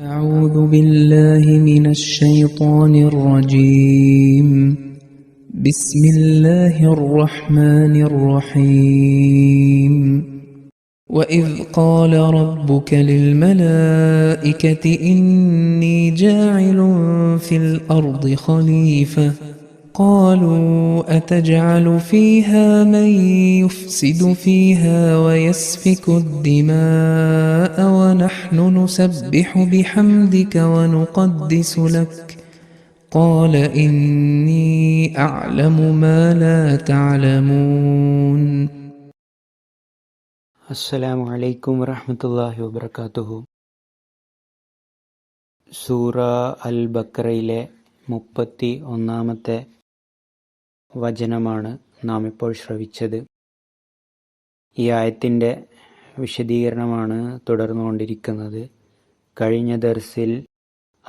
أعوذ بالله من الشيطان الرجيم. بسم الله الرحمن الرحيم. وإذ قال ربك للملائكة إني جاعل في الأرض خليفة قالوا أتجعل فيها من يفسد فيها ويسفك الدماء ونحن نسبح بحمدك ونقدس لك قال إني أعلم ما لا تعلمون അസ്സലാമു അലൈക്കും വറഹ്മത്തുള്ളാഹി വബർക്കാത്തുഹു സൂറ അൽ ബക്കറയിലെ മുപ്പത്തി ഒന്നാമത്തെ വചനമാണ് നാം ഇപ്പോൾ ശ്രവിച്ചത്. ഈ ആയത്തിന്റെ വിശദീകരണമാണ് തുടർന്നുകൊണ്ടിരിക്കുന്നത്. കഴിഞ്ഞ ദർസിൽ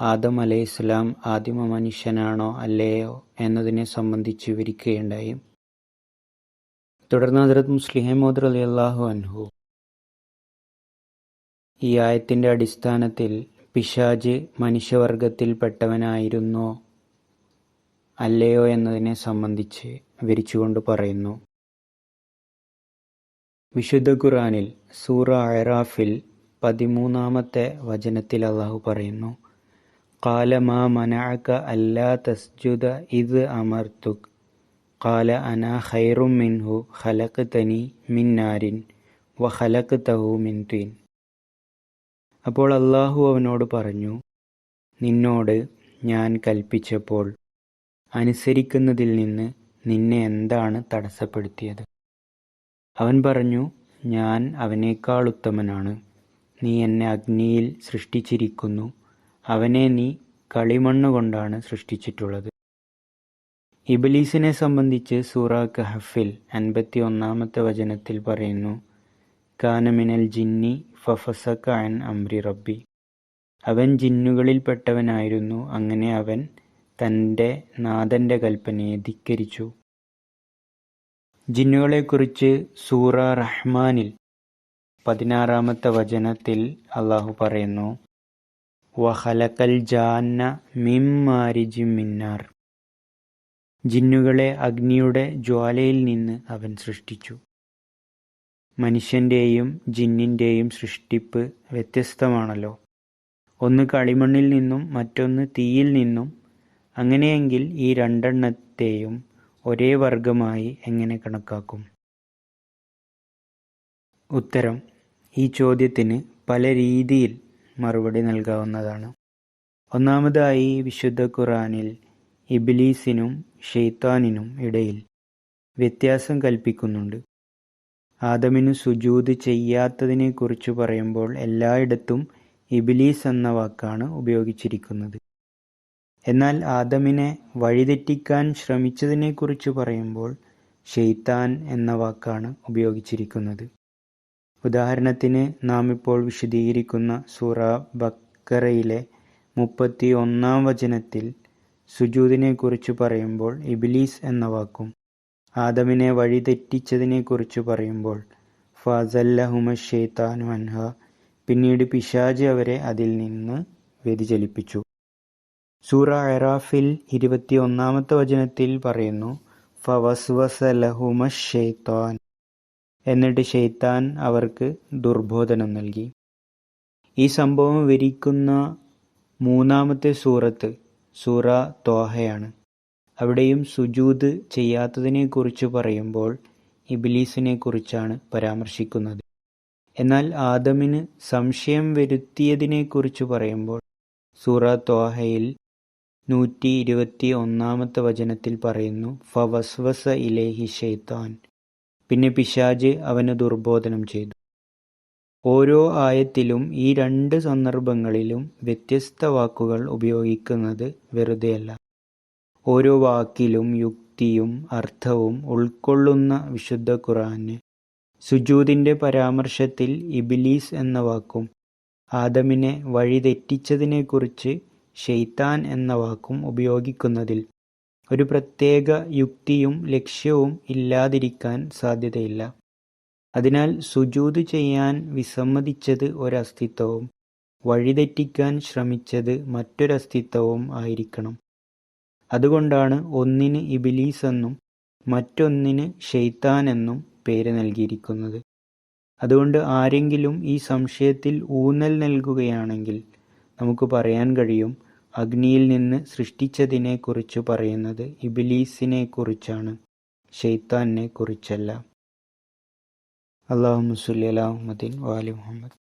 ആദം അലൈഹിസ്ലാം ആദിമ മനുഷ്യനാണോ അല്ലയോ എന്നതിനെ സംബന്ധിച്ച് വിവരിക്കുകയുണ്ടായി. തുടർന്ന് ഹജറത് മുസ്ലിഹമോദ് അലി അള്ളാഹു അൻഹു. ഈ ആയത്തിന്റെ അടിസ്ഥാനത്തിൽ പിശാജ് മനുഷ്യവർഗത്തിൽപ്പെട്ടവനായിരുന്നോ അല്ലയോ എന്നതിനെ സംബന്ധിച്ച് വിവരിച്ചുകൊണ്ട് പറയുന്നു. വിശുദ്ധ ഖുറാനിൽ സൂറ അയറാഫിൽ പതിമൂന്നാമത്തെ വചനത്തിൽ അള്ളാഹു പറയുന്നു കാലമാ മനാക്ക അല്ലാ തസ്ജുദ ഇത് അമർത്തുക് കാല അന ഖൈറും മിൻഹു ഖലഖ് തനി മിൻ നാരിൻ വ ഖലഖ് തഹു മിൻ തീൻ. അപ്പോൾ അള്ളാഹു അവനോട് പറഞ്ഞു നിന്നോട് ഞാൻ കൽപ്പിച്ചപ്പോൾ അനുസരിക്കുന്നതിൽ നിന്ന് നിന്നെ എന്താണ് തടസ്സപ്പെടുത്തിയത്? അവൻ പറഞ്ഞു ഞാൻ അവനേക്കാൾ ഉത്തമനാണ്. നീ എന്നെ അഗ്നിയിൽ സൃഷ്ടിച്ചിരിക്കുന്നു. അവനെ നീ കളിമണ്ണ് കൊണ്ടാണ് സൃഷ്ടിച്ചിട്ടുള്ളത്. ഇബലീസിനെ സംബന്ധിച്ച് സൂറ കഹഫിൽ അൻപത്തി ഒന്നാമത്തെ വചനത്തിൽ പറയുന്നു കാനമിനൽ ജിന്നി ഫഫസ അൻ അംരി റബ്ബി. അവൻ ജിന്നുകളിൽപ്പെട്ടവനായിരുന്നു. അങ്ങനെ അവൻ തന്റെ നാഥന്റെ കൽപ്പനയെ ധിക്കരിച്ചു. ജിന്നുകളെക്കുറിച്ച് സൂറ റഹ്മാനിൽ പതിനാറാമത്തെ വചനത്തിൽ അള്ളാഹു പറയുന്നു വഹലക്കൽ ജാന്ന മിമ്മാരിജി മിന്നാർ. ജിന്നുകളെ അഗ്നിയുടെ ജ്വാലയിൽ നിന്ന് അവൻ സൃഷ്ടിച്ചു. മനുഷ്യന്റെയും ജിന്നിന്റെയും സൃഷ്ടിപ്പ് വ്യത്യസ്തമാണല്ലോ. ഒന്ന് കളിമണ്ണിൽ നിന്നും മറ്റൊന്ന് തീയിൽ നിന്നും അങ്ങനെയെങ്കിൽ ഈ രണ്ടെണ്ണത്തെയും ഒരേ വർഗമായി എങ്ങനെ കണക്കാക്കും? ഉത്തരം ഈ ചോദ്യത്തിന് പല രീതിയിൽ മറുപടി നൽകാവുന്നതാണ്. ഒന്നാമതായി വിശുദ്ധ ഖുറാനിൽ ഇബിലീസിനും ഷെയ്ത്താനിനും ഇടയിൽ വ്യത്യാസം കൽപ്പിക്കുന്നുണ്ട്. ആദമിനു സുജൂത് ചെയ്യാത്തതിനെക്കുറിച്ച് പറയുമ്പോൾ എല്ലായിടത്തും ഇബിലീസ് എന്ന വാക്കാണ് ഉപയോഗിച്ചിരിക്കുന്നത്. എന്നാൽ ആദമിനെ വഴിതെറ്റിക്കാൻ ശ്രമിച്ചതിനെക്കുറിച്ച് പറയുമ്പോൾ ഷെയ്ത്താൻ എന്ന വാക്കാണ് ഉപയോഗിച്ചിരിക്കുന്നത്. ഉദാഹരണത്തിന് നാം ഇപ്പോൾ വിശദീകരിക്കുന്ന സൂറ ബക്കറയിലെ മുപ്പത്തി ഒന്നാം വചനത്തിൽ സുജൂദിനെക്കുറിച്ച് പറയുമ്പോൾ ഇബിലീസ് എന്ന വാക്കും ആദമിനെ വഴിതെറ്റിച്ചതിനെക്കുറിച്ച് പറയുമ്പോൾ ഫാസല്ലഹുമ ഷെയ്ത്താനു അൻഹ പിന്നീട് പിശാജ് അവരെ അതിൽ നിന്ന് വ്യതിചലിപ്പിച്ചു. സൂറ അറാഫിൽ ഇരുപത്തി ഒന്നാമത്തെ വചനത്തിൽ പറയുന്നു ഷെയ്ത്താൻ എന്നിട്ട് ഷെയ്ത്താൻ അവർക്ക് ദുർബോധനം നൽകി. ഈ സംഭവം വിവരിക്കുന്ന മൂന്നാമത്തെ സൂറത്ത് സൂറ തോഹയാണ് അവിടെയും സുജൂത് ചെയ്യാത്തതിനെക്കുറിച്ച് പറയുമ്പോൾ ഇബിലീസിനെ കുറിച്ചാണ് പരാമർശിക്കുന്നത്. എന്നാൽ ആദമിന് സംശയം വരുത്തിയതിനെക്കുറിച്ച് പറയുമ്പോൾ സൂറ തോഹയിൽ നൂറ്റി ഇരുപത്തി ഒന്നാമത്തെ വചനത്തിൽ പറയുന്നു ഫവസ്വസ ഇലേഹി ഷെയ്ത്താൻ പിന്നെ പിശാജ് അവന് ദുർബോധനം ചെയ്തു. ഓരോ ആയത്തിലും ഈ രണ്ട് സന്ദർഭങ്ങളിലും വ്യത്യസ്ത വാക്കുകൾ ഉപയോഗിക്കുന്നത് വെറുതെയല്ല. ഓരോ വാക്കിലും യുക്തിയും അർത്ഥവും ഉൾക്കൊള്ളുന്ന വിശുദ്ധ ഖുറാന് സുജൂദിന്റെ പരാമർശത്തിൽ ഇബിലീസ് എന്ന വാക്കും ആദമിനെ വഴിതെറ്റിച്ചതിനെക്കുറിച്ച് ഷെയ്ത്താൻ എന്ന വാക്കും ഉപയോഗിക്കുന്നതിൽ ഒരു പ്രത്യേക യുക്തിയും ലക്ഷ്യവും ഇല്ലാതിരിക്കാൻ സാധ്യതയില്ല അതിനാൽ സുജൂദ് ചെയ്യാൻ വിസമ്മതിച്ചത് ഒരസ്തിത്വവും വഴിതെറ്റിക്കാൻ ശ്രമിച്ചത് മറ്റൊരസ്തിത്വവും ആയിരിക്കണം. അതുകൊണ്ടാണ് ഒന്നിന് ഇബ്ലീസ് എന്നും മറ്റൊന്നിന് ശൈത്താനെന്നും പേര് നൽകിയിരിക്കുന്നത്. അതുകൊണ്ട് ആരെങ്കിലും ഈ സംശയത്തിൽ ഊന്നൽ നൽകുകയാണെങ്കിൽ നമുക്ക് പറയാൻ കഴിയും അഗ്നിയിൽ നിന്ന് സൃഷ്ടിച്ചതിനെക്കുറിച്ചു പറയുന്നത് ഇബ്ലീസിനെക്കുറിച്ചാണ്, ശൈത്താനിനെക്കുറിച്ചല്ല. അല്ലാഹുമ്മ സ്വല്ലി അലാ മുഹമ്മദിൻ വാലി മുഹമ്മദ്